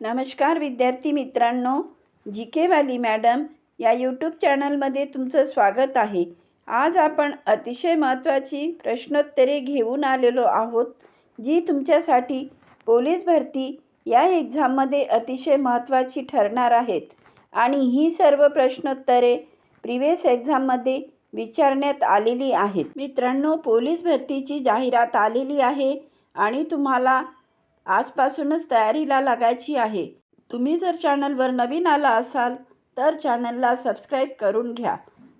नमस्कार विद्यार्थी मित्रांनो जी केवाली मॅडम या यूट्यूब चॅनलमध्ये तुमचं स्वागत आहे. आज आपण अतिशय महत्त्वाची प्रश्नोत्तरे घेऊन आलेलो आहोत जी तुमच्यासाठी पोलीस भरती या एक्झाममध्ये अतिशय महत्त्वाची ठरणार आहेत. आणि ही सर्व प्रश्नोत्तरे प्रिवियस एक्झाममध्ये विचारण्यात आलेली आहेत. मित्रांनो पोलीस भरतीची जाहिरात आलेली आहे आणि तुम्हाला आजपासूनच तयारीला लागायची आहे. तुम्ही जर चॅनलवर नवीन आला असाल तर चॅनलला सबस्क्राईब करून घ्या.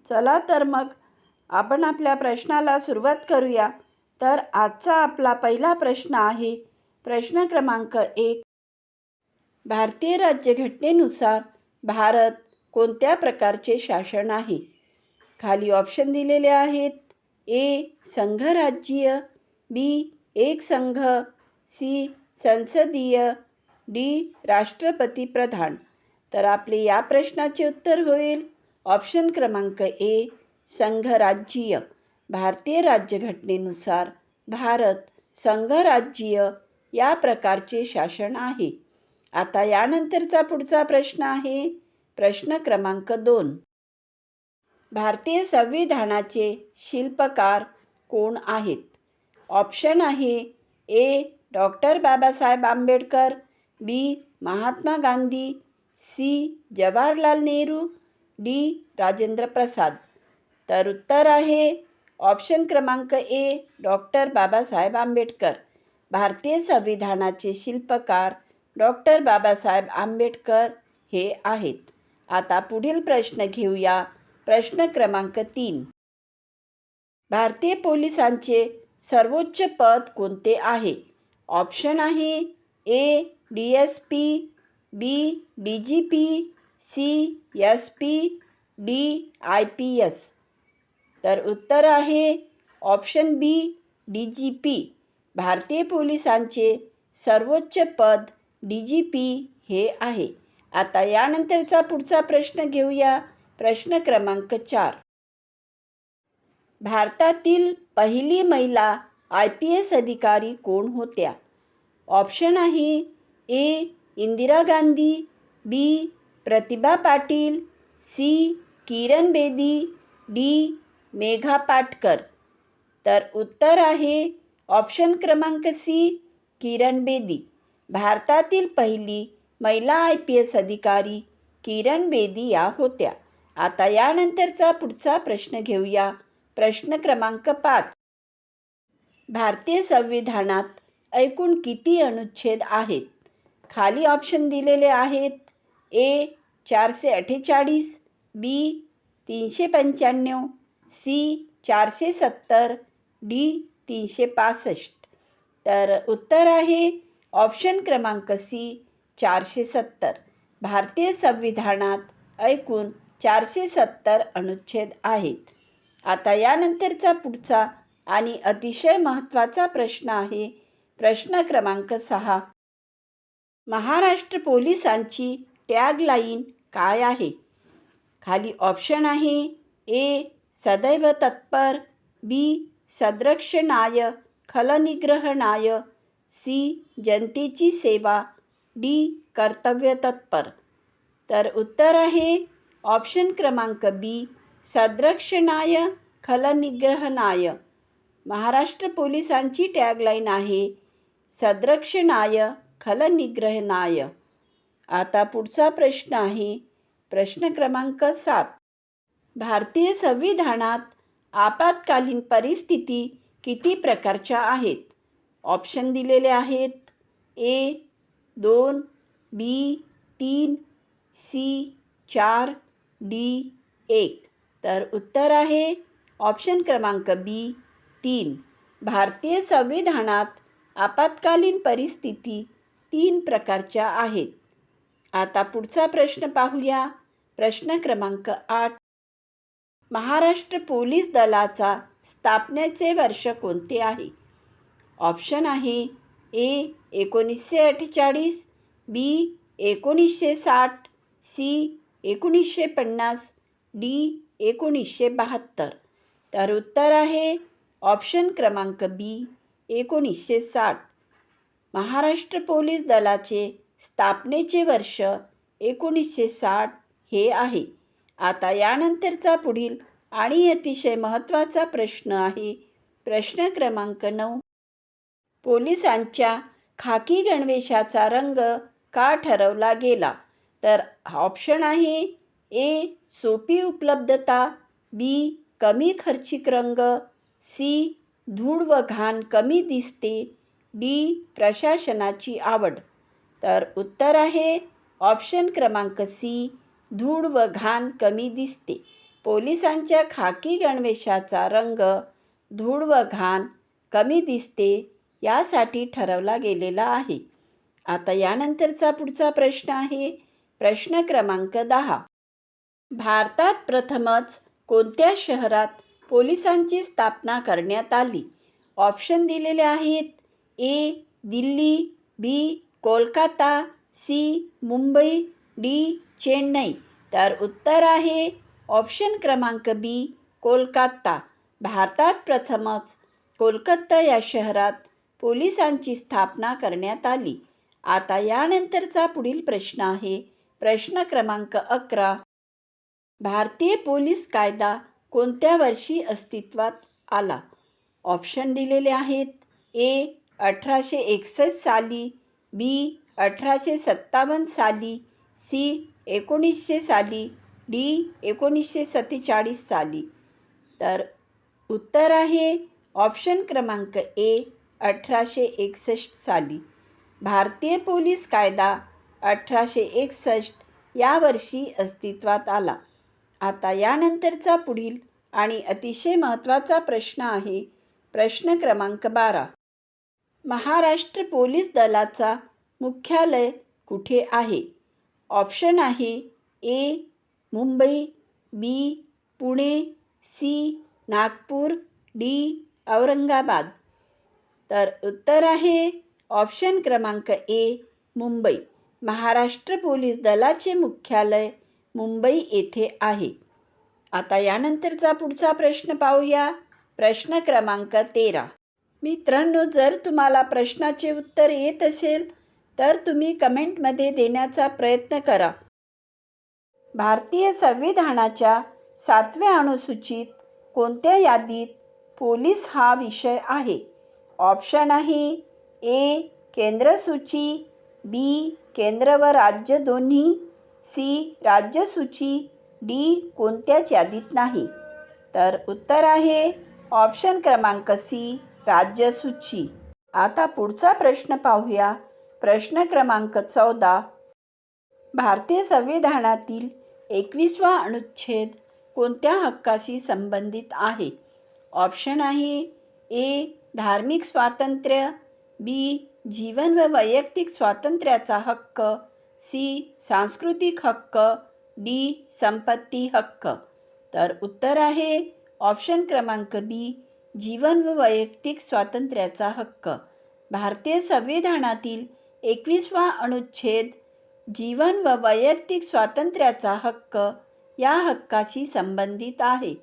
चला तर मग आपण आपल्या प्रश्नाला सुरुवात करूया. तर आजचा आपला पहिला प्रश्न आहे प्रश्न क्रमांक एक. भारतीय राज्यघटनेनुसार भारत कोणत्या प्रकारचे शासन आहे? खाली ऑप्शन दिलेले आहेत ए संघराज्य बी एक संघ सी संसदीय डी राष्ट्रपती प्रधान. तर आपले या प्रश्नाचे उत्तर होईल. ऑप्शन क्रमांक ए संघराज्य भारतीय राज्यघटनेनुसार भारत संघराज्य या प्रकारचे शासन आहे. आता यानंतरचा पुढचा प्रश्न आहे. प्रश्न क्रमांक दोन. भारतीय संविधानाचे शिल्पकार कोण आहेत? ऑप्शन आहे A doctor Babasaheb Ambedkar B. Mahatma Gandhi C. Jawaharlal Nehru D. Rajendra Prasad. तर उत्तर आहे ऑप्शन क्रमांक ए डॉक्टर बाबासाहेब आंबेडकर. भारतीय संविधानाचे शिल्पकार डॉक्टर बाबासाहेब आंबेडकर हे आहेत. आता पुढील प्रश्न घेऊया. प्रश्न क्रमांक तीन. भारतीय पोलिसांचे सर्वोच्च पद कोणते आहे? ऑप्शन आहे A D S P B D G P C S P D I P S. तर उत्तर आहे option B D G P. भारतीय पोलिसांचे सर्वोच्च पद डी जी पी हे आहे. आता यानंतरचा पुढचा प्रश्न घेऊया. प्रश्न क्रमांक चार. भारतातील पहिली महिला आय पी एस अधिकारी कोण होत्या? ऑप्शन आहे A Indira Gandhi B Pratibha Patil C Kiran Bedi D Megha Patkar. तर उत्तर आहे ऑप्शन क्रमांक सी किरण बेदी. भारतातील पहिली महिला आय पी एस अधिकारी किरण बेदी या होत्या. आता यानंतरचा पुढचा प्रश्न घेऊया. प्रश्न क्रमांक पाच. भारतीय संविधानात एकूण किती अनुच्छेद आहेत? खाली ऑप्शन दिलेले आहेत. ए चारशे अठ्ठेचाळीस बी तीनशे पंच्याण्णव सी चारशे सत्तर डी तीनशे पासष्ट. तर उत्तर आहे ऑप्शन क्रमांक सी चारशे सत्तर. भारतीय संविधानात एकूण चारशे सत्तर अनुच्छेद आहेत. आता यानंतरचा पुढचा आणि अतिशय महत्त्वाचा प्रश्न आहे प्रश्न क्रमांक सहा. महाराष्ट्र पोलिसांची टॅगलाईन काय आहे? खाली ऑप्शन आहे ए सदैव तत्पर बी सदरक्षणाय खलनिग्रहणाय सी जनतेची सेवा डी कर्तव्य तत्पर. तर उत्तर आहे ऑप्शन क्रमांक बी सदरक्षणाय खलनिग्रहणाय. महाराष्ट्र पोलिसांची टॅगलाईन आहे सदरक्षणाय खलनिग्रहणाय. आता पुढचा प्रश्न आहे. प्रश्न क्रमांक सात. भारतीय संविधानात आपत्कालीन परिस्थिती किती प्रकारच्या आहेत? ऑप्शन दिलेले आहेत. ए दोन बी तीन सी चार डी एक. तर उत्तर आहे. ऑप्शन क्रमांक बी तीन. भारतीय संविधानात आपत्कालीन परिस्थिती तीन प्रकारच्या आहेत. आता पुढचा प्रश्न पाहूया. प्रश्न क्रमांक आठ. महाराष्ट्र पोलीस दलाचा स्थापनेचे वर्ष कोणते आहे? ऑप्शन आहे ए एकोणीसशे अठ्ठेचाळीस बी एकोणीसशे साठ सी एकोणीसशे पन्नास डी एकोणीसशे बहात्तर. तर उत्तर आहे ऑप्शन क्रमांक बी. एकोणीसशे साठ. महाराष्ट्र पोलीस दलाचे स्थापनेचे वर्ष एकोणीसशे साठ हे आहे. आता यानंतरचा पुढील आणि अतिशय महत्त्वाचा प्रश्न आहे. प्रश्न क्रमांक नऊ. पोलिसांच्या खाकी गणवेशाचा रंग का ठरवला गेला? तर ऑप्शन आहे ए सोपी उपलब्धता बी कमी खर्चिक रंग सी धूळ व घाण कमी दिसते डी प्रशासनाची आवड. तर उत्तर आहे ऑप्शन क्रमांक सी धूळ व घाण कमी दिसते. पोलिसांच्या खाकी गणवेशाचा रंग धूळ व घाण कमी दिसते यासाठी ठरवला गेलेला आहे. आता यानंतरचा पुढचा प्रश्न आहे प्रश्न क्रमांक दहा. भारतात प्रथमच कोणत्या शहरात पोलिसांची स्थापना करण्यात आली. ऑप्शन दिलेले आहेत A Delhi B Kolkata C Mumbai D Chennai. तर उत्तर आहे ऑप्शन क्रमांक बी कोलकाता. भारतात प्रथमच कोलकाता या शहरात पोलिसांची स्थापना करण्यात आली. आता यानंतरचा पुढील प्रश्न आहे. प्रश्न क्रमांक अकरा. भारतीय पोलीस कायदा कोणत्या वर्षी अस्तित्वात आला? ऑप्शन दिलेले आहेत. ए अठराशे एकसष्ट साली बी अठराशे सत्तावन्न साली सी एकोणीसशे साली डी एकोणीसशे सत्तेचाळीस साली. तर उत्तर आहे ऑप्शन क्रमांक ए अठराशे एकसष्ट साली. भारतीय पोलीस कायदा अठराशे एकसष्ट या वर्षी अस्तित्वात आला. आता यानंतरचा पुढील आणि अतिशय महत्त्वाचा प्रश्न आहे प्रश्न क्रमांक बारा. महाराष्ट्र पोलीस दलाचा मुख्यालय कुठे आहे? ऑप्शन आहे A Mumbai B Pune C Nagpur D Aurangabad. तर उत्तर आहे ऑप्शन क्रमांक ए मुंबई. महाराष्ट्र पोलीस दलाचे मुख्यालय मुंबई येथे आहे. आता यानंतरचा पुढचा प्रश्न पाहूया. प्रश्न क्रमांक तेरा. मित्रांनो जर तुम्हाला प्रश्नाचे उत्तर येत असेल तर तुम्ही कमेंटमध्ये देण्याचा प्रयत्न करा. भारतीय संविधानाच्या सातव्या अनुसूचित कोणत्या यादीत पोलीस हा विषय आहे? ऑप्शन आहे ए केंद्रसूची बी केंद्र व राज्य दोन्ही सी राज्यसूची डी कोणत्याच यादीत नाही. तर उत्तर आहे ऑप्शन क्रमांक सी राज्यसूची आता पुढचा प्रश्न पाहूया. प्रश्न क्रमांक चौदा. भारतीय संविधानातील एकवीसवा अनुच्छेद कोणत्या हक्काशी संबंधित आहे? ऑप्शन आहे ए धार्मिक स्वातंत्र्य बी जीवन व वैयक्तिक स्वातंत्र्याचा हक्क सी सांस्कृतिक हक्क डी संपत्ती हक्क. तर उत्तर आहे ऑप्शन क्रमांक बी जीवन व वैयक्तिक स्वातंत्र्याचा हक्क. भारतीय संविधानातील एकवीसवा अनुच्छेद जीवन व वैयक्तिक स्वातंत्र्याचा हक्क या हक्काशी संबंधित आहे.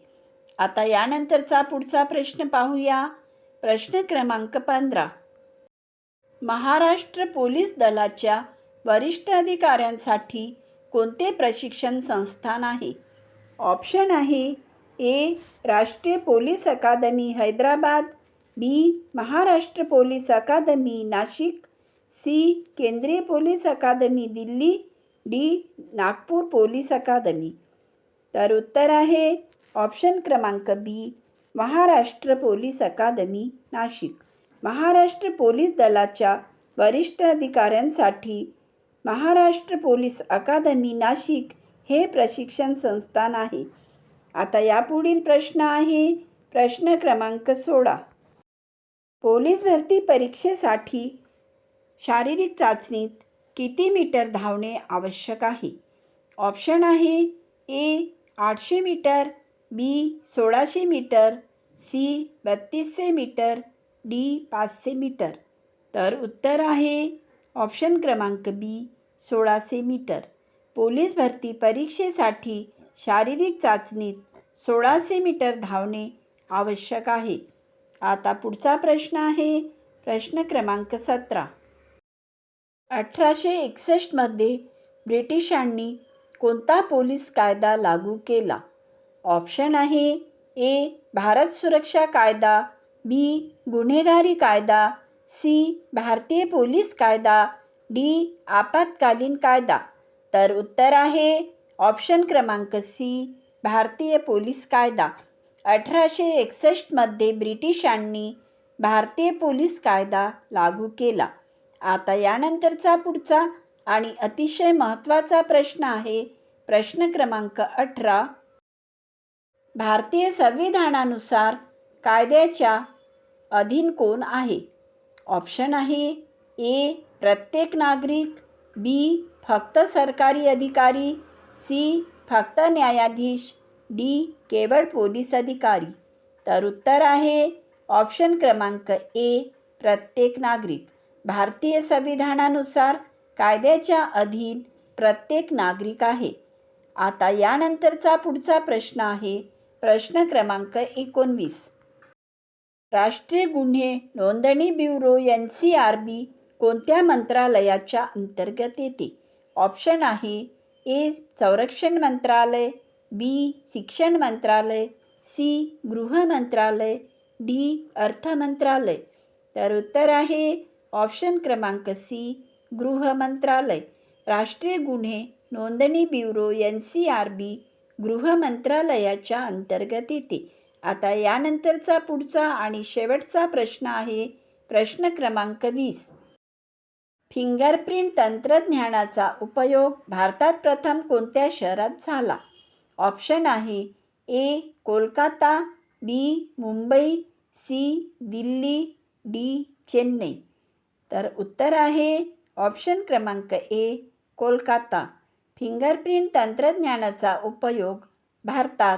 आता यानंतरचा पुढचा प्रश्न पाहूया. प्रश्न क्रमांक पंधरा. महाराष्ट्र पोलीस दलाच्या वरिष्ठ अधिकाऱ्यांसाठी कोणते प्रशिक्षण संस्थान आहे? ऑप्शन आहे ए राष्ट्रीय police academy Hyderabad B Maharashtra police academy Nashik C केंद्रीय police academy Delhi D Nagpur police academy. तर उत्तर आहे ऑप्शन क्रमांक B Maharashtra police academy Nashik. Maharashtra police दलाच्या वरिष्ठ अधिकाऱ्यांसाठी महाराष्ट्र पोलीस अकादमी नाशिक हे प्रशिक्षण संस्थान आहे. आता यापुढील प्रश्न आहे प्रश्न क्रमांक सोळा. पोलीस भरती परीक्षेसाठी शारीरिक चाचणीत किती मीटर धावणे आवश्यक आहे? ऑप्शन आहे ए आठशे मीटर बी सोळाशे मीटर सी बत्तीसशे मीटर डी पाचशे मीटर. तर उत्तर आहे ऑप्शन क्रमांक बी सोळाशे मीटर. पोलीस भरती परीक्षेसाठी शारीरिक चाचणीत सोळाशे मीटर धावणे आवश्यक आहे. आता पुढचा प्रश्न आहे. प्रश्न क्रमांक सतरा. अठराशे एकसष्टमध्ये ब्रिटिशांनी कोणता पोलीस कायदा लागू केला? ऑप्शन आहे ए भारत सुरक्षा कायदा बी गुन्हेगारी कायदा सी. भारतीय पोलीस कायदा डी. आपत्कालीन कायदा. तर उत्तर आहे ऑप्शन क्रमांक सी. भारतीय पोलीस कायदा. अठराशे एकसष्टमध्ये ब्रिटिशांनी भारतीय पोलीस कायदा लागू केला. आता यानंतरचा पुढचा आणि अतिशय महत्त्वाचा प्रश्न आहे प्रश्न क्रमांक अठरा. भारतीय संविधानानुसार कायद्याच्या अधीन कोण आहे? ऑप्शन आहे ए प्रत्येक नागरिक बी फक्त सरकारी अधिकारी सी फक्त न्यायाधीश डी केवळ पोलीस अधिकारी. तर उत्तर आहे ऑप्शन क्रमांक ए प्रत्येक नागरिक. भारतीय संविधानानुसार कायद्याच्या अधीन प्रत्येक नागरिक आहे. आता यानंतरचा पुढचा प्रश्न आहे प्रश्न क्रमांक एकोणवीस. राष्ट्रीय गुन्हे नोंदणी bureau N C R B कोणत्या मंत्रालयाच्या अंतर्गत येते? ऑप्शन आहे ए संरक्षण मंत्रालय बी शिक्षण मंत्रालय सी गृह मंत्रालय डी अर्थ मंत्रालय. तर उत्तर आहे ऑप्शन क्रमांक सी गृह मंत्रालय. राष्ट्रीय गुन्हे नोंदणी bureau N C R B गृह मंत्रालयाच्या अंतर्गत येते. आता यानंतरचा पुढचा आणि शेवटचा प्रश्न आहे प्रश्न क्रमांक वीस. फिंगरप्रिंट तंत्रज्ञानाचा उपयोग भारतात प्रथम कोणत्या शहरात झाला? ऑप्शन आहे A Kolkata B Mumbai C Delhi D Chennai. तर उत्तर आहे ऑप्शन क्रमांक ए कोलकाता. फिंगरप्रिंट तंत्रज्ञानाचा उपयोग भारतात